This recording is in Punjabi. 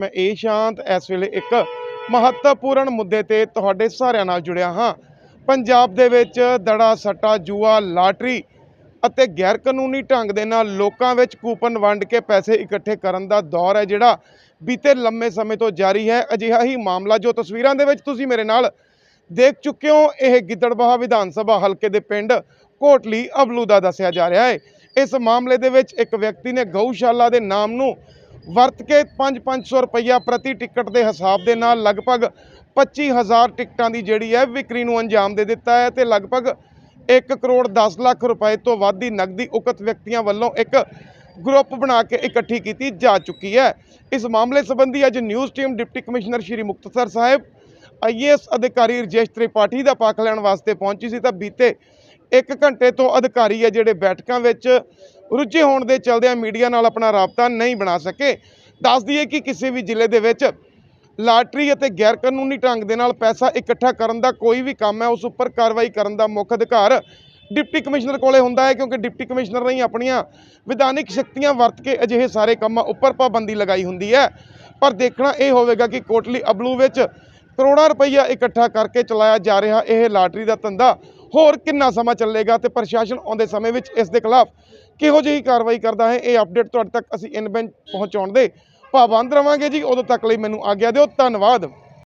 ਮੈਂ ਏ ਸ਼ਾਂਤ ਇਸ ਵੇਲੇ ਇੱਕ ਮਹੱਤਵਪੂਰਨ ਮੁੱਦੇ ਤੇ ਤੁਹਾਡੇ ਸਾਰਿਆਂ ਨਾਲ ਜੁੜਿਆ ਹਾਂ। ਪੰਜਾਬ ਦੇ ਵਿੱਚ ਦੜਾ, ਸੱਟਾ, ਜੂਆ, ਲਾਟਰੀ ਅਤੇ ਗੈਰ ਕਾਨੂੰਨੀ ਢੰਗ ਦੇ ਨਾਲ ਲੋਕਾਂ ਵਿੱਚ ਕੂਪਨ ਵੰਡ ਕੇ ਪੈਸੇ ਇਕੱਠੇ ਕਰਨ ਦਾ ਦੌਰ ਹੈ ਜਿਹੜਾ ਬੀਤੇ ਲੰਮੇ ਸਮੇਂ ਤੋਂ ਜਾਰੀ ਹੈ। ਅਜਿਹਾ ਹੀ ਮਾਮਲਾ ਜੋ ਤਸਵੀਰਾਂ ਦੇ ਵਿੱਚ ਤੁਸੀਂ ਮੇਰੇ ਨਾਲ ਦੇਖ ਚੁੱਕੇ ਹੋ, ਇਹ ਗਿੱਦੜਬਾਹਾ ਵਿਧਾਨ ਸਭਾ ਹਲਕੇ ਦੇ ਪਿੰਡ ਕੋਟਲੀ ਅਬਲੂ ਦਾ ਦੱਸਿਆ ਜਾ ਰਿਹਾ ਹੈ। ਇਸ ਮਾਮਲੇ ਦੇ ਵਿੱਚ ਇੱਕ ਵਿਅਕਤੀ ਨੇ ਗਊਸ਼ਾਲਾ ਦੇ ਨਾਮ ਨੂੰ ਵਰਤ ਕੇ 5-500 ਰੁਪਈਆ ਪ੍ਰਤੀ ਟਿਕਟ ਦੇ ਹਿਸਾਬ ਦੇ ਨਾਲ ਲਗਭਗ 25000 ਟਿਕਟਾਂ ਦੀ ਜਿਹੜੀ ਹੈ ਵਿਕਰੀ ਨੂੰ ਅੰਜਾਮ ਦੇ ਦਿੱਤਾ ਹੈ ਤੇ ਲਗਭਗ 1 ਕਰੋੜ 10 ਲੱਖ ਰੁਪਏ ਤੋਂ ਵੱਧ ਦੀ ਨਕਦੀ ਉਕਤ ਵਿਅਕਤੀਆਂ ਵੱਲੋਂ ਇੱਕ ਗਰੁੱਪ ਬਣਾ ਕੇ ਇਕੱਠੀ ਕੀਤੀ ਜਾ ਚੁੱਕੀ ਹੈ। ਇਸ ਮਾਮਲੇ ਸੰਬੰਧੀ ਅੱਜ news team deputy commissioner Shri Muktsar Sahib IAS ਅਧਿਕਾਰੀ ਰਜੇਸ਼ ਤ੍ਰਿਪਾਠੀ ਦਾ ਪੱਖ ਲੈਣ ਵਾਸਤੇ ਪਹੁੰਚੀ ਸੀ। ਤਾਂ ਬੀਤੇ 1 ਘੰਟੇ ਤੋਂ ਅਧਿਕਾਰੀ ਹੈ ਜਿਹੜੇ ਬੈਠਕਾਂ ਵਿੱਚ ਰੁੱਝੇ ਹੋਣ ਦੇ ਚਲਦਿਆਂ ਮੀਡੀਆ ਨਾਲ ਆਪਣਾ ਰਾਬਤਾ ਨਹੀਂ ਬਣਾ ਸਕੇ। ਦੱਸ ਦਈਏ ਕਿ ਕਿਸੇ ਵੀ ਜ਼ਿਲ੍ਹੇ ਦੇ ਵਿੱਚ ਲਾਟਰੀ ਅਤੇ ਗੈਰ ਕਾਨੂੰਨੀ ਢੰਗ ਦੇ ਨਾਲ ਪੈਸਾ ਇਕੱਠਾ ਕਰਨ ਦਾ ਕੋਈ ਵੀ ਕੰਮ ਹੈ, ਉਸ ਉੱਪਰ ਕਾਰਵਾਈ ਕਰਨ ਦਾ ਮੁੱਖ ਅਧਿਕਾਰ ਡਿਪਟੀ ਕਮਿਸ਼ਨਰ ਕੋਲੇ ਹੁੰਦਾ ਹੈ, ਕਿਉਂਕਿ ਡਿਪਟੀ ਕਮਿਸ਼ਨਰ ਨੇ ਆਪਣੀਆਂ ਵਿਧਾਨਿਕ ਸ਼ਕਤੀਆਂ ਵਰਤ ਕੇ ਅਜਿਹੇ ਸਾਰੇ ਕੰਮਾਂ ਉੱਪਰ ਪਾਬੰਦੀ ਲਗਾਈ ਹੁੰਦੀ ਹੈ। ਪਰ ਦੇਖਣਾ ਇਹ ਹੋਵੇਗਾ ਕਿ ਕੋਟਲੀ ਅਬਲੂ ਵਿੱਚ ਕਰੋੜਾਂ ਰੁਪਈਆ ਇਕੱਠਾ ਕਰਕੇ ਚਲਾਇਆ ਜਾ ਰਿਹਾ ਇਹ ਲਾਟਰੀ ਦਾ ਧੰਦਾ ਹੋਰ ਕਿੰਨਾ ਸਮਾਂ ਚੱਲੇਗਾ ਤੇ ਪ੍ਰਸ਼ਾਸਨ ਆਉਂਦੇ ਸਮੇਂ ਵਿੱਚ ਇਸ ਦੇ ਖਿਲਾਫ ਕਿਹੋ ਜਿਹੀ ਕਾਰਵਾਈ ਕਰਦਾ ਹੈ? ਇਹ ਅਪਡੇਟ ਤੁਹਾਡੇ ਤੱਕ ਅਸੀਂ ਇਨ ਬੈਂਚ ਪਹੁੰਚਾਉਣ ਦੇ ਪਾਬੰਦ ਰਵਾਂਗੇ ਜੀ। ਉਦੋਂ ਤੱਕ ਲਈ ਮੈਨੂੰ ਆਗਿਆ ਦਿਓ। ਧੰਨਵਾਦ।